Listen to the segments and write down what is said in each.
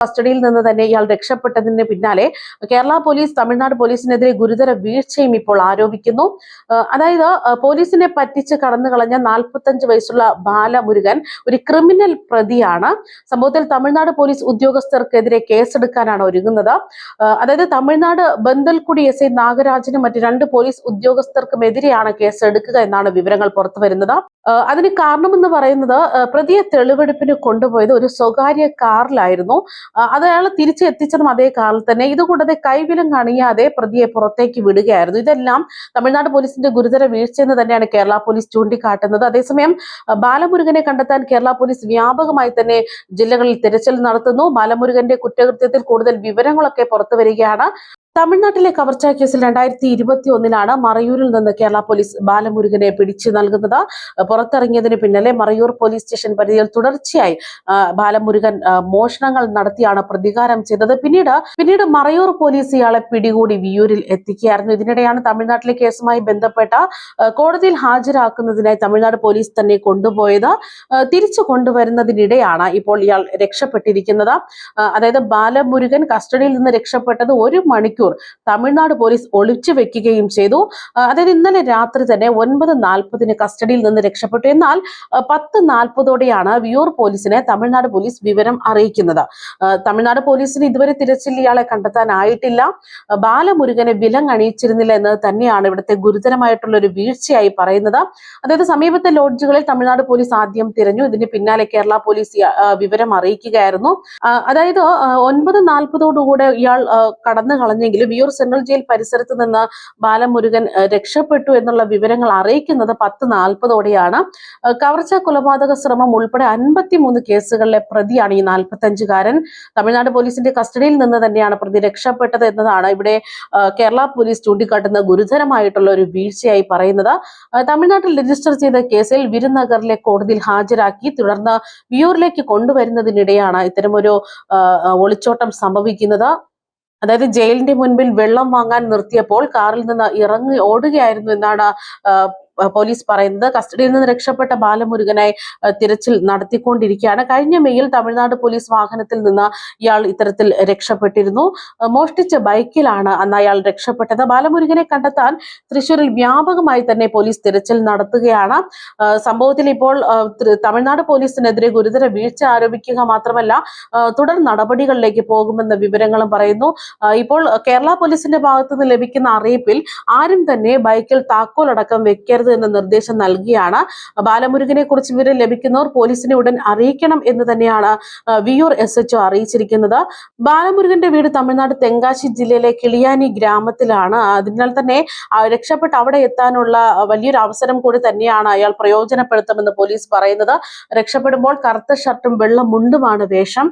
കസ്റ്റഡിയിൽ നിന്ന് തന്നെ ഇയാൾ രക്ഷപ്പെട്ടതിന് പിന്നാലെ കേരള പോലീസ് തമിഴ്നാട് പോലീസിനെതിരെ ഗുരുതര വീഴ്ചയും ഇപ്പോൾ ആരോപിക്കുന്നു. അതായത് പോലീസിനെ പറ്റിച്ച് കടന്നു കളഞ്ഞ നാൽപ്പത്തഞ്ച് വയസ്സുള്ള ബാലമുരുകൻ ഒരു ക്രിമിനൽ പ്രതിയാണ്. സംഭവത്തിൽ തമിഴ്നാട് പോലീസ് ഉദ്യോഗസ്ഥർക്കെതിരെ കേസെടുക്കാനാണ് ഒരുങ്ങുന്നത്. അതായത് തമിഴ്നാട് ബന്ദൽകുടി എസ് ഐ നാഗരാജനും മറ്റ് രണ്ട് പോലീസ് ഉദ്യോഗസ്ഥർക്കുമെതിരെയാണ് കേസ് എടുക്കുക എന്നാണ് വിവരങ്ങൾ പുറത്തു വരുന്നത് ആ, അതിന് കാരണമെന്ന് പറയുന്നത് പ്രതിയെ തെളിവെടുപ്പിന് കൊണ്ടുപോയത് ഒരു സ്വകാര്യ കാറിലായിരുന്നു. അത് അയാൾ തിരിച്ചു എത്തിച്ചതും അതേ കാറിൽ തന്നെ. ഇതുകൂടാതെ കൈവിലം കണിയാതെ പ്രതിയെ പുറത്തേക്ക് വിടുകയായിരുന്നു. ഇതെല്ലാം തമിഴ്നാട് പോലീസിന്റെ ഗുരുതര വീഴ്ചയെന്ന് തന്നെയാണ് കേരള പോലീസ് ചൂണ്ടിക്കാട്ടുന്നത്. അതേസമയം ബാലമുരുകനെ കണ്ടെത്താൻ കേരള പോലീസ് വ്യാപകമായി തന്നെ ജില്ലകളിൽ തിരച്ചിൽ നടത്തുന്നു. ബാലമുരുകന്റെ കുറ്റകൃത്യത്തിൽ കൂടുതൽ വിവരങ്ങളൊക്കെ പുറത്തു വരികയാണ്. തമിഴ്നാട്ടിലെ കവർച്ചാ കേസിൽ രണ്ടായിരത്തി ഇരുപത്തി ഒന്നിലാണ് മറയൂരിൽ നിന്ന് കേരള പോലീസ് ബാലമുരുകനെ പിടിച്ചു നൽകുന്നത്. പുറത്തിറങ്ങിയതിന് പിന്നാലെ മറയൂർ പോലീസ് സ്റ്റേഷൻ പരിധിയിൽ തുടർച്ചയായി ബാലമുരുകൻ മോഷണങ്ങൾ നടത്തിയാണ് പ്രതികാരം ചെയ്തത്. പിന്നീട് പിന്നീട് മറയൂർ പോലീസ് ഇയാളെ പിടികൂടി വിയൂരിൽ എത്തിക്കുകയായിരുന്നു. ഇതിനിടെയാണ് തമിഴ്നാട്ടിലെ കേസുമായി ബന്ധപ്പെട്ട കോടതിയിൽ ഹാജരാക്കുന്നതിനായി തമിഴ്നാട് പോലീസ് തന്നെ കൊണ്ടുപോയത്. തിരിച്ചു കൊണ്ടുവരുന്നതിനിടെയാണ് ഇപ്പോൾ ഇയാൾ രക്ഷപ്പെട്ടിരിക്കുന്നത്. അതായത് ബാലമുരുകൻ കസ്റ്റഡിയിൽ നിന്ന് രക്ഷപ്പെട്ടത് ഒരു മണിക്കൂർ തമിഴ്നാട് പോലീസ് ഒളിച്ചു വെക്കുകയും ചെയ്തു. അതായത് ഇന്നലെ രാത്രി തന്നെ ഒൻപത് നാൽപ്പതിന് കസ്റ്റഡിയിൽ നിന്ന് രക്ഷപ്പെട്ടു. എന്നാൽ പത്ത് നാൽപ്പതോടെയാണ് വിയൂർ പോലീസിനെ തമിഴ്നാട് പോലീസ് വിവരം അറിയിക്കുന്നത്. തമിഴ്നാട് പോലീസിന് ഇതുവരെ തിരച്ചിൽ ഇയാളെ കണ്ടെത്താനായിട്ടില്ല. ബാലമുരുകനെ വിലങ്ങണിയിച്ചിരുന്നില്ല എന്നത് തന്നെയാണ് ഇവിടുത്തെ ഗുരുതരമായിട്ടുള്ള ഒരു വീഴ്ചയായി പറയുന്നത്. അതായത് സമീപത്തെ ലോഡ്ജുകളിൽ തമിഴ്നാട് പോലീസ് ആദ്യം തിരഞ്ഞു. ഇതിന് പിന്നാലെ കേരള പോലീസ് വിവരം അറിയിക്കുകയായിരുന്നു. അതായത് ഒൻപത് നാൽപ്പതോടുകൂടെ ഇയാൾ കടന്നു കടന്നു കളഞ്ഞെങ്കിലും വിയൂർ സെൻട്രൽ ജയിൽ പരിസരത്ത് നിന്ന് ബാലമുരുകൻ രക്ഷപ്പെട്ടു എന്നുള്ള വിവരങ്ങൾ അറിയിക്കുന്നത് പത്ത് നാൽപ്പതോടെയാണ്. കവർച്ച കൊലപാതക ശ്രമം ഉൾപ്പെടെ അൻപത്തിമൂന്ന് കേസുകളിലെ പ്രതിയാണ് ഈ നാൽപ്പത്തഞ്ചുകാരൻ. തമിഴ്നാട് പോലീസിന്റെ കസ്റ്റഡിയിൽ നിന്ന് തന്നെയാണ് പ്രതി രക്ഷപ്പെട്ടത് എന്നതാണ് ഇവിടെ കേരള പോലീസ് ചൂണ്ടിക്കാട്ടുന്ന ഗുരുതരമായിട്ടുള്ള ഒരു വീഴ്ചയായി പറയുന്നത്. തമിഴ്നാട്ടിൽ രജിസ്റ്റർ ചെയ്ത കേസിൽ വിരുനഗറിലെ കോടതിയിൽ ഹാജരാക്കി തുടർന്ന് വിയൂരിലേക്ക് കൊണ്ടുവരുന്നതിനിടെയാണ് ഇത്തരമൊരു ഒളിച്ചോട്ടം സംഭവിക്കുന്നത്. അതായത് ജയിലിന്റെ മുൻപിൽ വെള്ളം വാങ്ങാൻ നിർത്തിയപ്പോൾ കാറിൽ നിന്ന് ഇറങ്ങി ഓടുകയായിരുന്നു എന്നാണ് പോലീസ് പറയുന്നത് കസ്റ്റഡിയിൽ നിന്ന് രക്ഷപ്പെട്ട ബാലമുരുകനായി തിരച്ചിൽ നടത്തിക്കൊണ്ടിരിക്കുകയാണ്. കഴിഞ്ഞ മെയ്യിൽ തമിഴ്നാട് പോലീസ് വാഹനത്തിൽ നിന്ന് ഇയാൾ ഇത്തരത്തിൽ രക്ഷപ്പെട്ടിരുന്നു. മോഷ്ടിച്ച ബൈക്കിലാണ് അന്ന് അയാൾ രക്ഷപ്പെട്ടത്. ബാലമുരുകനെ കണ്ടെത്താൻ തൃശൂരിൽ വ്യാപകമായി തന്നെ പോലീസ് തിരച്ചിൽ നടത്തുകയാണ്. സംഭവത്തിൽ ഇപ്പോൾ തമിഴ്നാട് പോലീസിനെതിരെ ഗുരുതര വീഴ്ച ആരോപിക്കുക മാത്രമല്ല തുടർ നടപടികളിലേക്ക് പോകുമെന്ന വിവരങ്ങളും പറയുന്നു. ഇപ്പോൾ കേരള പോലീസിന്റെ ഭാഗത്തുനിന്ന് ലഭിക്കുന്ന അറിയിപ്പിൽ ആരും തന്നെ ബൈക്കിൽ താക്കോലടക്കം വെക്കരുത് എന്ന നിർദ്ദേശം നൽകിയാണ്. ബാലമുരുകനെ കുറിച്ച് വിവരം ലഭിക്കുന്നവർ പോലീസിനെ ഉടൻ അറിയിക്കണം എന്ന് തന്നെയാണ് വിയൂർ എസ് എച്ച്ഒ അറിയിച്ചിരിക്കുന്നത്. ബാലമുരുകന്റെ വീട് തമിഴ്നാട് തെങ്കാശി ജില്ലയിലെ കിളിയാനി ഗ്രാമത്തിലാണ്. അതിനാൽ തന്നെ രക്ഷപ്പെട്ട് അവിടെ എത്താനുള്ള വലിയൊരു അവസരം കൂടി തന്നെയാണ് അയാൾ പ്രയോജനപ്പെടുത്തുമെന്ന് പോലീസ് പറയുന്നത്. രക്ഷപ്പെടുമ്പോൾ കറുത്ത ഷർട്ടും വെള്ള മുണ്ടുമാണ് വേഷം.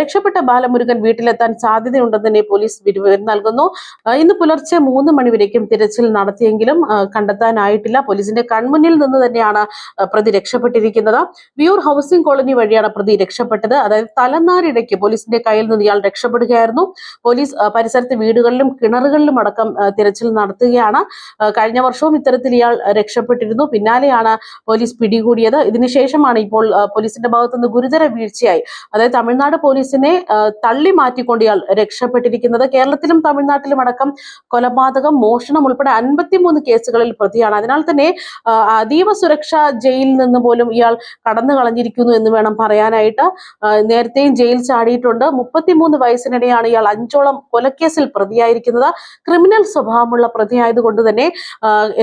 രക്ഷപ്പെട്ട ബാലമുരുകൻ വീട്ടിലെത്താൻ സാധ്യതയുണ്ടെന്ന് തന്നെ പോലീസ് നൽകുന്നു. ഇന്ന് പുലർച്ചെ മൂന്ന് മണിവരേക്കും തിരച്ചിൽ നടത്തിയെങ്കിലും കണ്ടെത്താനായിട്ടില്ല. പോലീസിന്റെ കൺമുന്നിൽ നിന്ന് തന്നെയാണ് പ്രതി രക്ഷപ്പെട്ടിരിക്കുന്നത്. വിയൂർ ഹൗസിംഗ് കോളനി വഴിയാണ് പ്രതി രക്ഷപ്പെട്ടത്. അതായത് തലനാരിടയ്ക്ക് പോലീസിന്റെ കയ്യിൽ നിന്ന് ഇയാൾ രക്ഷപ്പെടുകയായിരുന്നു. പോലീസ് പരിസരത്ത് വീടുകളിലും കിണറുകളിലും അടക്കം തിരച്ചിൽ നടത്തുകയാണ്. കഴിഞ്ഞ വർഷവും ഇത്തരത്തിൽ ഇയാൾ രക്ഷപ്പെട്ടിരുന്നു. പിന്നാലെയാണ് പോലീസ് പിടികൂടിയത്. ഇതിനുശേഷമാണ് ഇപ്പോൾ പോലീസിന്റെ ഭാഗത്തുനിന്ന് ഗുരുതര വീഴ്ചയായി. അതായത് തമിഴ്നാട് പോലീസിനെ തള്ളി മാറ്റിക്കൊണ്ട് ഇയാൾ രക്ഷപ്പെട്ടിരിക്കുന്നത്. കേരളത്തിലും തമിഴ്നാട്ടിലും അടക്കം കൊലപാതകം മോഷണം ഉൾപ്പെടെ അൻപത്തിമൂന്ന് കേസുകളിൽ പ്രതിയാണ്. അതിനാൽ തന്നെ ആ, അതീവ സുരക്ഷാ ജയിലിൽ നിന്ന് പോലും ഇയാൾ കടന്നു കളഞ്ഞിരിക്കുന്നു എന്ന് വേണം പറയാനായിട്ട്. നേരത്തെയും ജയിൽ ചാടിയിട്ടുണ്ട്. മുപ്പത്തിമൂന്ന് വയസ്സിനിടെയാണ് ഇയാൾ അഞ്ചോളം കൊലക്കേസിൽ പ്രതിയായിരിക്കുന്നത്. ക്രിമിനൽ സ്വഭാവമുള്ള പ്രതിയായതുകൊണ്ട് തന്നെ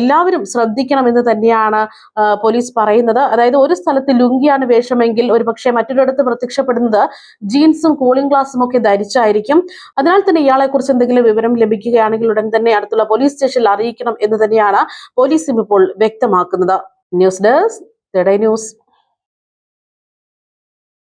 എല്ലാവരും ശ്രദ്ധിക്കണമെന്ന് തന്നെയാണ് പോലീസ് പറയുന്നത്. അതായത് ഒരു സ്ഥലത്ത് ലുങ്കിയാണ് വേഷമെങ്കിൽ ഒരു പക്ഷേ മറ്റൊരിടത്ത് പ്രത്യക്ഷപ്പെടുന്നത് ജീൻസും കൂളിംഗ് ഗ്ലാസും ഒക്കെ ധരിച്ചായിരിക്കും. അതിനാൽ തന്നെ ഇയാളെ കുറിച്ച് എന്തെങ്കിലും വിവരം ലഭിക്കുകയാണെങ്കിൽ ഉടൻ തന്നെ അടുത്തുള്ള പോലീസ് സ്റ്റേഷനിൽ അറിയിക്കണം എന്ന് തന്നെയാണ് പോലീസും ഇപ്പോൾ വ്യക്തമാക്കുന്നത്. News desk news.